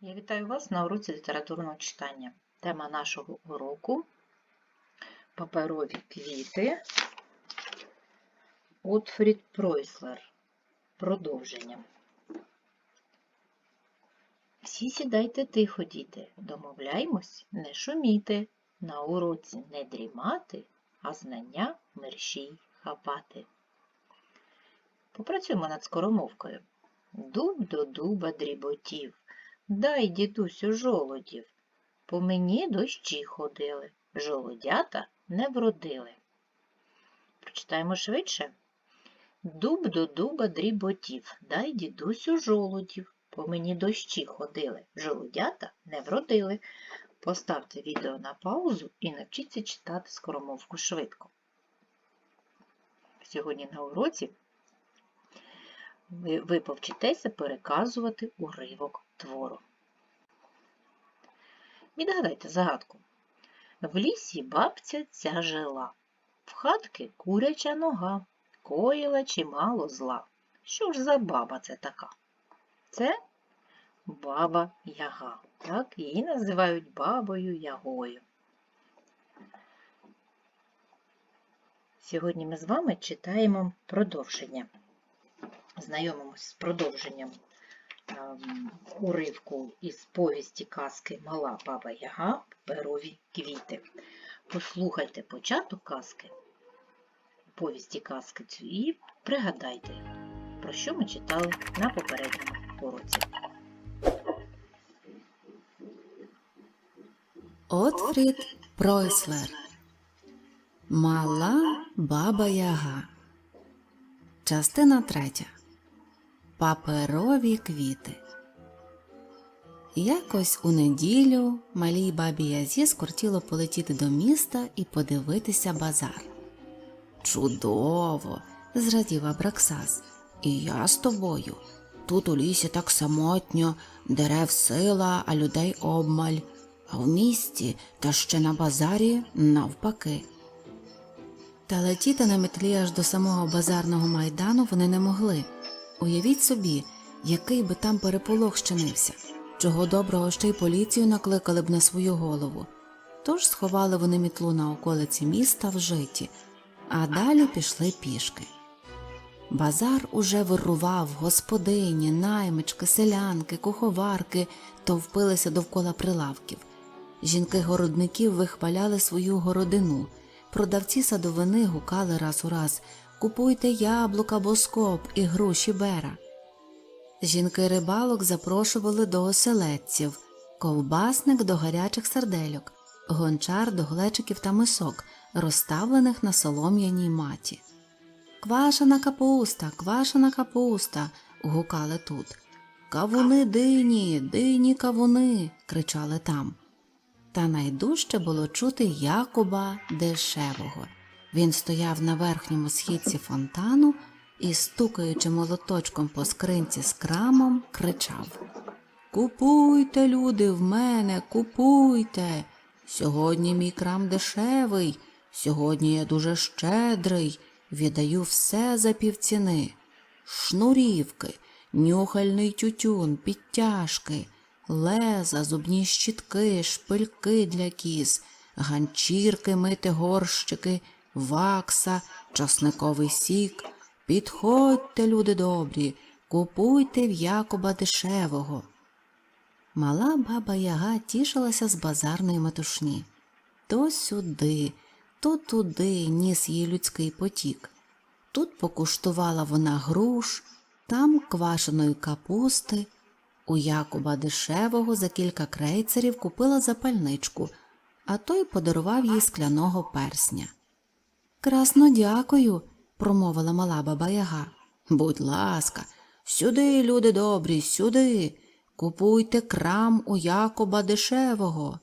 Я вітаю вас на уроці літературного читання. Тема нашого уроку паперові квіти. Отфрід Пройслер. Продовження. Всі сідайте тихо, діти, домовляймось, не шуміти, на уроці не дрімати, а знання мерщій хапати. Попрацюємо над скоромовкою. Дуб до дуба дріботів. Дай, дідусю, жолодів. По мені дощі ходили, жолодята не вродили. Прочитаємо швидше. Дуб до дуба дріботів, дай, дідусю, жолодів. По мені дощі ходили, жолодята не вродили. Поставте відео на паузу і навчіться читати скоромовку швидко. Сьогодні на уроці ви, повчитеся переказувати уривок твору. Відгадайте загадку. В лісі бабця ця жила, в хатки куряча нога, коїла чимало зла. Що ж за баба це така? Це баба Яга. Так, її називають бабою Ягою. Сьогодні ми з вами читаємо продовження знайомимось з продовженням ем, уривку із повісті казки Мала Баба Яга Перові квіти. Послухайте початок казки, повісті казки і пригадайте, про що ми читали на попередньому уроці. Отфрід Пройслер Мала баба Яга Частина третя Паперові квіти Якось у неділю малій бабі Язі скортіло полетіти до міста і подивитися базар. Чудово! зрадів Абраксас. І я з тобою. Тут у лісі так самотньо, дерев сила, а людей обмаль, а в місті та ще на базарі навпаки. Та летіти на метлі аж до самого базарного майдану вони не могли. Уявіть собі, який би там переполох щинився, чого доброго ще й поліцію накликали б на свою голову. Тож сховали вони мітлу на околиці міста в житі, а далі пішли пішки. Базар уже вирував, господині, наймички, селянки, куховарки товпилися довкола прилавків. Жінки городників вихваляли свою городину, продавці садовини гукали раз у раз Купуйте яблука, боскоп і груші бера. Жінки рибалок запрошували до оселедців, ковбасник до гарячих сардельок, гончар до глечиків та мисок, розставлених на солом'яній маті. Квашена капуста, квашена капуста. гукали тут. Кавуни дині, дині кавуни. кричали там. Та найдужче було чути Якуба дешевого. Він стояв на верхньому східці фонтану і, стукаючи молоточком по скринці з крамом, кричав Купуйте, люди, в мене, купуйте. Сьогодні мій крам дешевий, сьогодні я дуже щедрий, віддаю все за півціни. Шнурівки, нюхальний тютюн, підтяжки, леза, зубні щітки, шпильки для кіз, ганчірки, мити горщики, вакса, часниковий сік. Підходьте, люди добрі, купуйте в Якоба дешевого. Мала баба Яга тішилася з базарної метушні. То сюди, то туди ніс її людський потік. Тут покуштувала вона груш, там квашеної капусти. У Якуба дешевого за кілька крейцерів купила запальничку, а той подарував їй скляного персня. Красно дякую, промовила мала баба Яга. Будь ласка, сюди, люди добрі, сюди. Купуйте крам у Якоба дешевого.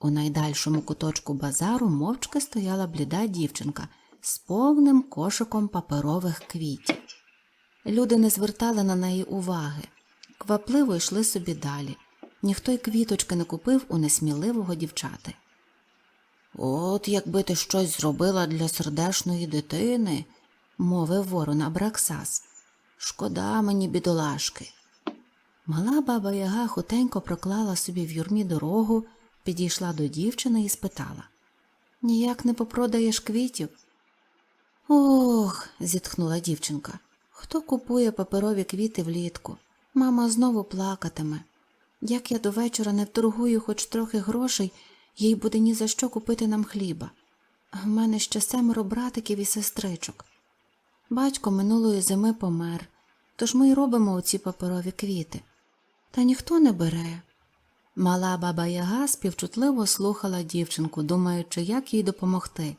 У найдальшому куточку базару мовчки стояла бліда дівчинка з повним кошиком паперових квітів. Люди не звертали на неї уваги, квапливо йшли собі далі. Ніхто й квіточки не купив у несміливого дівчати. От якби ти щось зробила для сердешної дитини, мовив ворон Абраксас. Шкода мені, бідолашки. Мала баба Яга хутенько проклала собі в юрмі дорогу, підійшла до дівчини і спитала Ніяк не попродаєш квітів? Ох, зітхнула дівчинка. Хто купує паперові квіти влітку? Мама знову плакатиме. Як я до вечора не вторгую хоч трохи грошей, їй буде ні за що купити нам хліба. В мене ще семеро братиків і сестричок. Батько минулої зими помер, тож ми й робимо оці паперові квіти. Та ніхто не бере. Мала баба Яга співчутливо слухала дівчинку, думаючи, як їй допомогти.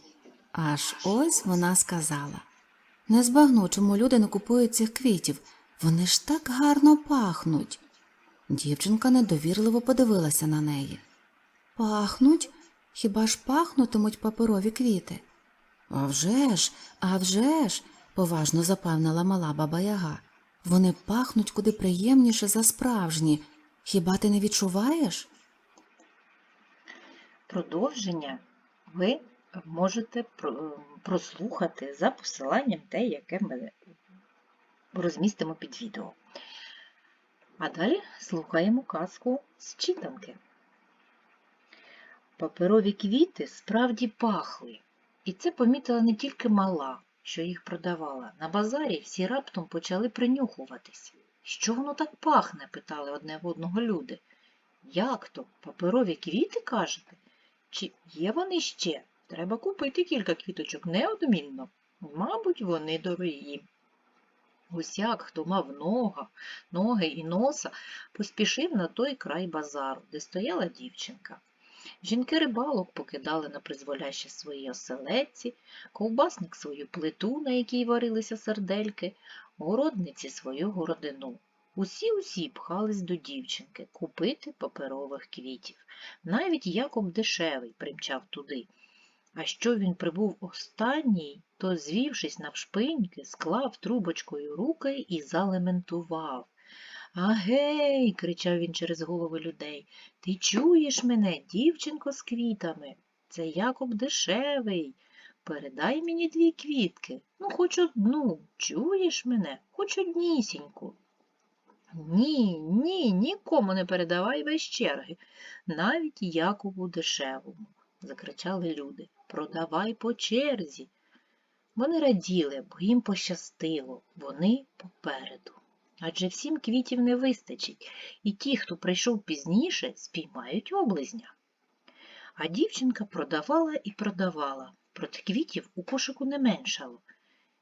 Аж ось вона сказала Не збагну, чому люди не купують цих квітів. Вони ж так гарно пахнуть. Дівчинка недовірливо подивилася на неї. Пахнуть? Хіба ж пахнутимуть паперові квіти? «А вже ж, а вже ж», – поважно запевнила мала баба Яга. Вони пахнуть куди приємніше за справжні. Хіба ти не відчуваєш? Продовження ви можете прослухати за посиланням те, яке ми розмістимо під відео. А далі слухаємо казку з читанки. Паперові квіти справді пахли, і це помітила не тільки мала, що їх продавала. На базарі всі раптом почали принюхуватись. Що воно так пахне? питали одне в одного люди. Як то? Паперові квіти, кажете? Чи є вони ще? Треба купити кілька квіточок неодмінно. Мабуть, вони дорогі. Усяк, хто мав нога, ноги і носа, поспішив на той край базару, де стояла дівчинка. Жінки рибалок покидали на призволяще свої оселедці, ковбасник свою плиту, на якій варилися сердельки, городниці свою городину. Усі-усі пхались до дівчинки купити паперових квітів. Навіть Якоб дешевий примчав туди. А що він прибув останній, то, звівшись навшпиньки, склав трубочкою руки і залементував. Агей, кричав він через голови людей, ти чуєш мене, дівчинко з квітами? Це Якоб дешевий. Передай мені дві квітки, ну хоч одну, чуєш мене, хоч однісіньку. Ні, ні, нікому не передавай без черги, навіть Якову дешевому, закричали люди. Продавай по черзі. Вони раділи, бо їм пощастило, вони попереду. Адже всім квітів не вистачить, і ті, хто прийшов пізніше, спіймають облизня. А дівчинка продавала і продавала, проте квітів у кошику не меншало.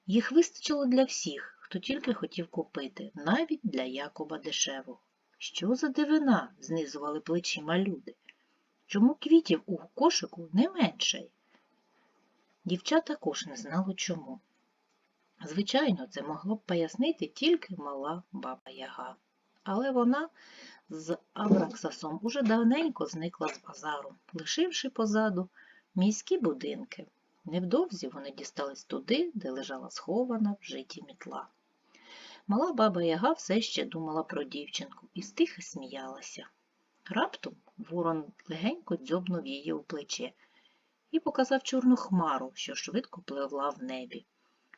Їх вистачило для всіх, хто тільки хотів купити, навіть для Якоба дешевого. Що за дивина? знизували плечима люди. Чому квітів у кошику не менше? Дівча також не знало чому. Звичайно, це могла б пояснити тільки мала баба Яга. Але вона з Авраксасом уже давненько зникла з базару, лишивши позаду міські будинки. Невдовзі вони дістались туди, де лежала схована в житті мітла. Мала баба Яга все ще думала про дівчинку і стиха сміялася. Раптом ворон легенько дзьобнув її у плече і показав чорну хмару, що швидко пливла в небі.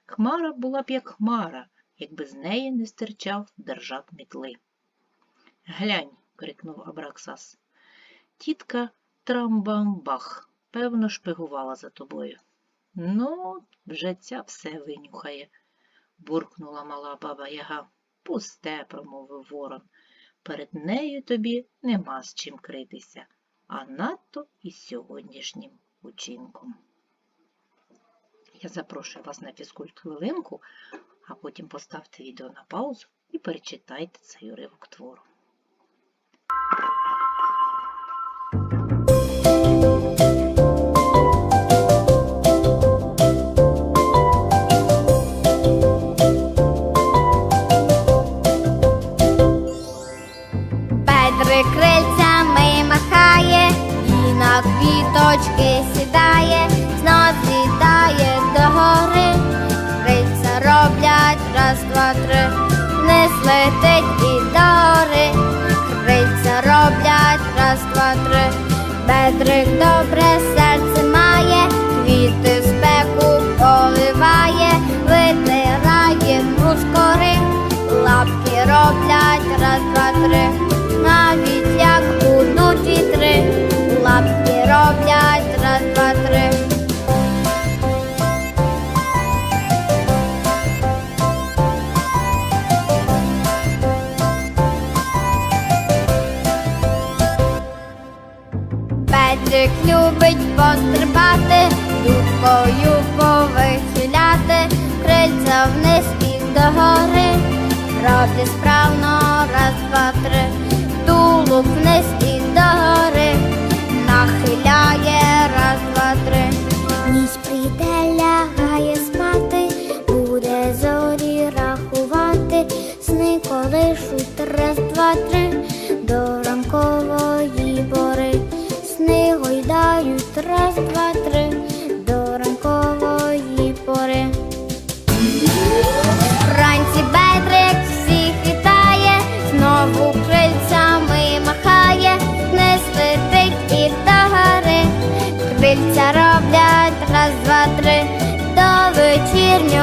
Хмара була б як хмара, якби з неї не стирчав держак мітли. Глянь, крикнув Абраксас. Тітка Трамбамбах, певно, шпигувала за тобою. Ну, вже ця все винюхає, буркнула мала баба Яга. Пусте, промовив ворон. Перед нею тобі нема з чим критися, а надто із сьогоднішнім учинком. Я запрошую вас на фізкульт хвилинку, а потім поставте відео на паузу і перечитайте цей уривок твору. Notre Dame. Справно. Раз, два, три, тулуб вниз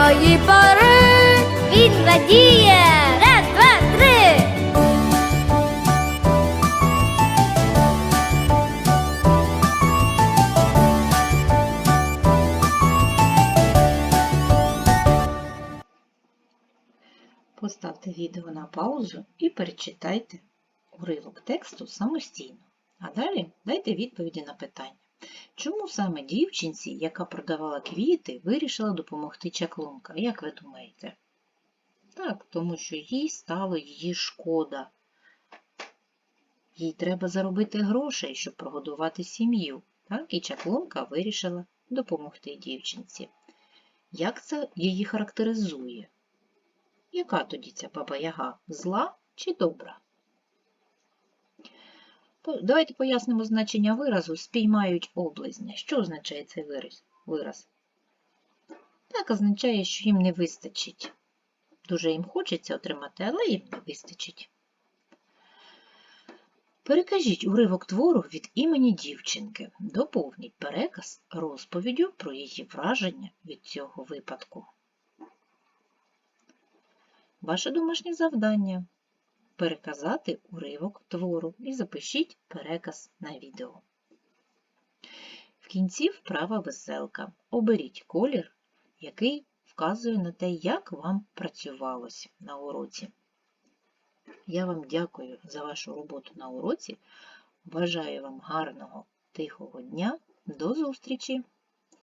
вечірньої пори. Він радіє, раз, два, три. Поставте відео на паузу і перечитайте уривок тексту самостійно. А далі дайте відповіді на питання. Чому саме дівчинці, яка продавала квіти, вирішила допомогти чаклунка? Як ви думаєте? Так, тому що їй стало її шкода. Їй треба заробити грошей, щоб прогодувати сім'ю. Так, і чаклунка вирішила допомогти дівчинці. Як це її характеризує? Яка тоді ця баба Яга? Зла чи добра? Давайте пояснимо значення виразу спіймають облизня. Що означає цей вираз? Так означає, що їм не вистачить. Дуже їм хочеться отримати, але їм не вистачить. Перекажіть уривок твору від імені дівчинки. Доповніть переказ розповіддю про її враження від цього випадку. Ваше домашнє завдання переказати уривок твору і запишіть переказ на відео. В кінці вправа веселка. Оберіть колір, який вказує на те, як вам працювалось на уроці. Я вам дякую за вашу роботу на уроці. Бажаю вам гарного, тихого дня. До зустрічі!